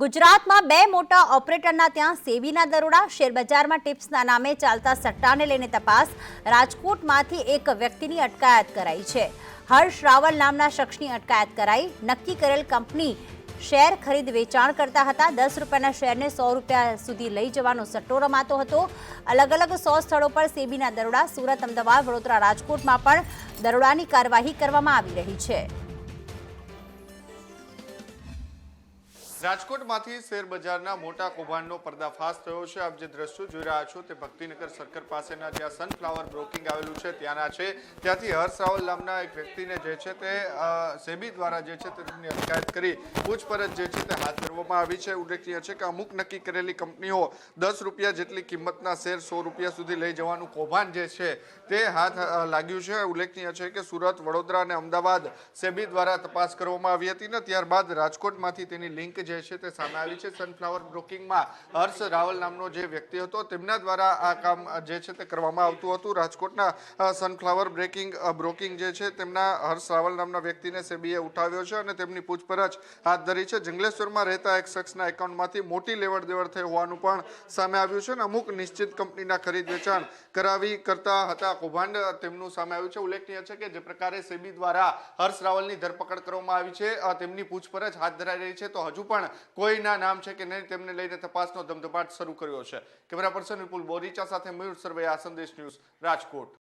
ગુજરાતમાં બે મોટા ઓપરેટરના ત્યાં સેબીના દરોડા, શેરબજારમાં ટિપ્સના નામે ચાલતા સટ્ટાને લઈને તપાસ, રાજકોટમાંથી એક વ્યક્તિની અટકાયત કરાઈ છે. હર્ષ રાવલ નામના શખ્સની અટકાયત કરાઈ. નક્કી કરેલ કંપની શેર ખરીદ વેચાણ કરતા હતા. દસ રૂપિયાના શેરને સો રૂપિયા સુધી લઈ જવાનો સટ્ટો રમાતો હતો. અલગ અલગ સો સ્થળો પર સેબીના દરોડા, સુરત, અમદાવાદ, વડોદરા, રાજકોટમાં પણ દરોડાની કાર્યવાહી કરવામાં આવી રહી છે. રાજકોટમાંથી શેરબજારના મોટા કૌભાંડનો પર્દાફાશ થયો છે. આપ જે દ્રશ્યો જોઈ રહ્યા છો તે ભક્તિનગર સર્કલ પાસેના જ્યાં સનફ્લાવર બ્રોકિંગ આવેલું છે, ત્યાંના છે. ત્યાંથી હર્ષ રાવલ નામના એક વ્યક્તિને જે છે તે સેબી દ્વારા જે છે તેની અટકાયત કરી પૂછપરછ જે છે તે હાથ ધરવામાં આવી છે. ઉલ્લેખનીય છે કે અમુક નક્કી કરેલી કંપનીઓ દસ રૂપિયા જેટલી કિંમતના શેર સો રૂપિયા સુધી લઈ જવાનું કૌભાંડ જે છે તે હાથ લાગ્યું છે. ઉલ્લેખનીય છે કે સુરત, વડોદરા અને અમદાવાદ સેબી દ્વારા તપાસ કરવામાં આવી હતી ને ત્યારબાદ રાજકોટમાંથી તેની લિંક જે છે તે સામે આવી છે સનફ્લાવર બ્રોકિંગમાં હર્ષ રાવલ નામનો જે વ્યક્તિ હતો, તેમના દ્વારા આ કામ જે છે તે કરવામાં આવતું હતું. રાજકોટના સનફ્લાવર બ્રેકિંગ બ્રોકિંગ જે છે તેમના હર્ષ રાવલ નામના વ્યક્તિને સેબીએ ઉઠાવ્યો છે અને તેમની પૂછપરછ હાથ ધરી છે. જંગલેશ્વરમાં રહેતા એક શખ્સના એકાઉન્ટમાંથી મોટી લેવડ દેવડ થઈ હોવાનું પણ સામે આવ્યું છે અને અમુક નિશ્ચિત કંપનીના ખરીદ વેચાણ કરાવી કરતા હતા. કૌભાંડ તેમનું સામે આવ્યું છે. ઉલ્લેખનીય છે કે જે પ્રકારે સેબી દ્વારા હર્ષ રાવલની ધરપકડ કરવામાં આવી છે. તેમની પૂછપરછ હાથ ધરાઈ રહી છે. તો હજુ પણ કોઈના નામ છે કે નહીં તેમને લઈને તપાસનો ધમધમાટ શરૂ કર્યો છે. કેમેરા પર્સન વિપુલ બોરીચા સાથે મયુર સરવૈયા સંદેશ ન્યૂઝ રાજકોટ.